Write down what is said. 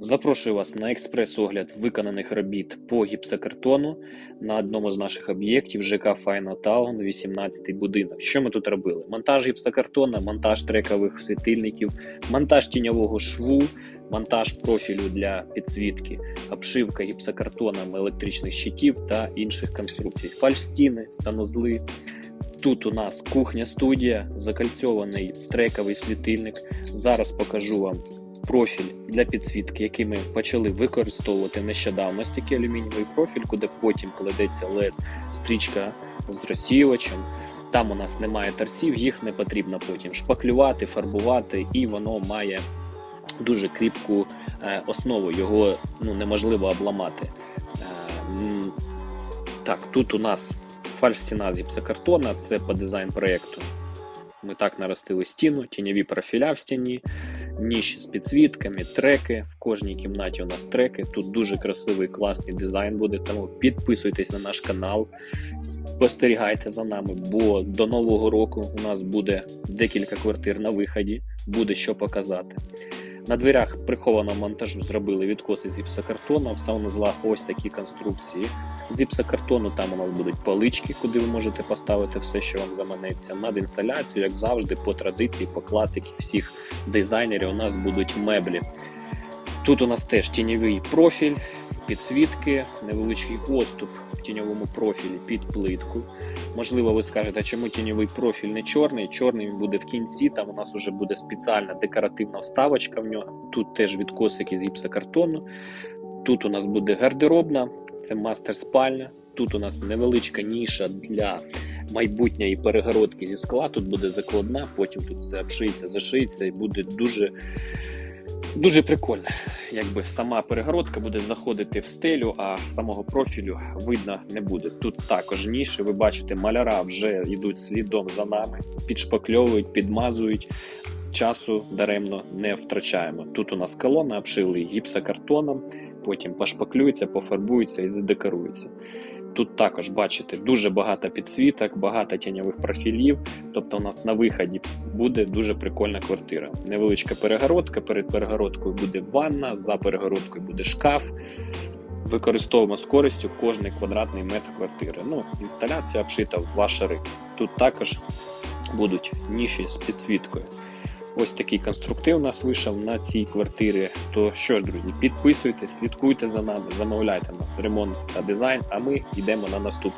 Запрошую вас на експрес-огляд виконаних робіт по гіпсокартону на одному з наших об'єктів ЖК Файна Таун, 18 будинок. Що ми тут робили? Монтаж гіпсокартона, монтаж трекових світильників, монтаж тіньового шву, монтаж профілю для підсвітки, обшивка гіпсокартоном електричних щитів та інших конструкцій, фальшстіни, санузли. Тут у нас кухня-студія, закальцьований трековий світильник. Зараз покажу вам профіль для підсвітки, який ми почали використовувати нещодавно. Такий алюмінієвий профіль, куди потім кладеться LED стрічка з розсіювачем. Там у нас немає торців, їх не потрібно потім шпаклювати, фарбувати, і воно має дуже кріпку е, основу. Його ну, неможливо обламати. Е, так, тут у нас фальш-стіна з гіпсокартона, це по дизайн проєкту. Ми так наростили стіну, тіньові профіля в стіні, ніші з підсвітками, треки. В кожній кімнаті у нас треки. Тут дуже красивий, класний дизайн буде. Тому підписуйтесь на наш канал, спостерігайте за нами, бо до нового року у нас буде декілька квартир на виході, буде що показати. На дверях прихованого монтажу зробили відкоси з гіпсокартону, в санузлах ось такі конструкції. З гіпсокартону там у нас будуть палички, куди ви можете поставити все, що вам заманеться. Над інсталяцією, як завжди, по традиції, по класиці всіх дизайнерів у нас будуть меблі. Тут у нас теж тіньовий профіль, підсвітки, невеличкий отступ в тіньовому профілі під плитку. Можливо, ви скажете, чому тіньовий профіль не чорний? Чорний він буде в кінці. Там у нас вже буде спеціальна декоративна вставочка в нього. Тут теж відкосики з гіпсокартону. Тут у нас буде гардеробна, це мастер спальня. Тут у нас невеличка ніша для майбутньої перегородки зі скла. Тут буде закладна, потім тут все обшиється, зашиється і буде дуже, дуже прикольно. Якби сама перегородка буде заходити в стелю, а самого профілю видно не буде. Тут також ніші. Ви бачите, маляра вже йдуть слідом за нами, підшпакльовують, підмазують. Часу даремно не втрачаємо. Тут у нас колона обшили гіпсокартоном, потім пошпаклюється, пофарбується і задекорується. Тут також бачите дуже багато підсвіток, багато тіньових профілів. Тобто, у нас на виході буде дуже прикольна квартира. Невеличка перегородка. Перед перегородкою буде ванна, за перегородкою буде шкаф. Використовуємо з користю кожний квадратний метр квартири. Ну, інсталяція обшита в два шари. Тут також будуть ніші з підсвіткою. Ось такий конструктив у нас вийшов на цій квартирі. То що ж, друзі, підписуйтесь, слідкуйте за нами, замовляйте нас ремонт та дизайн, а ми йдемо на наступне.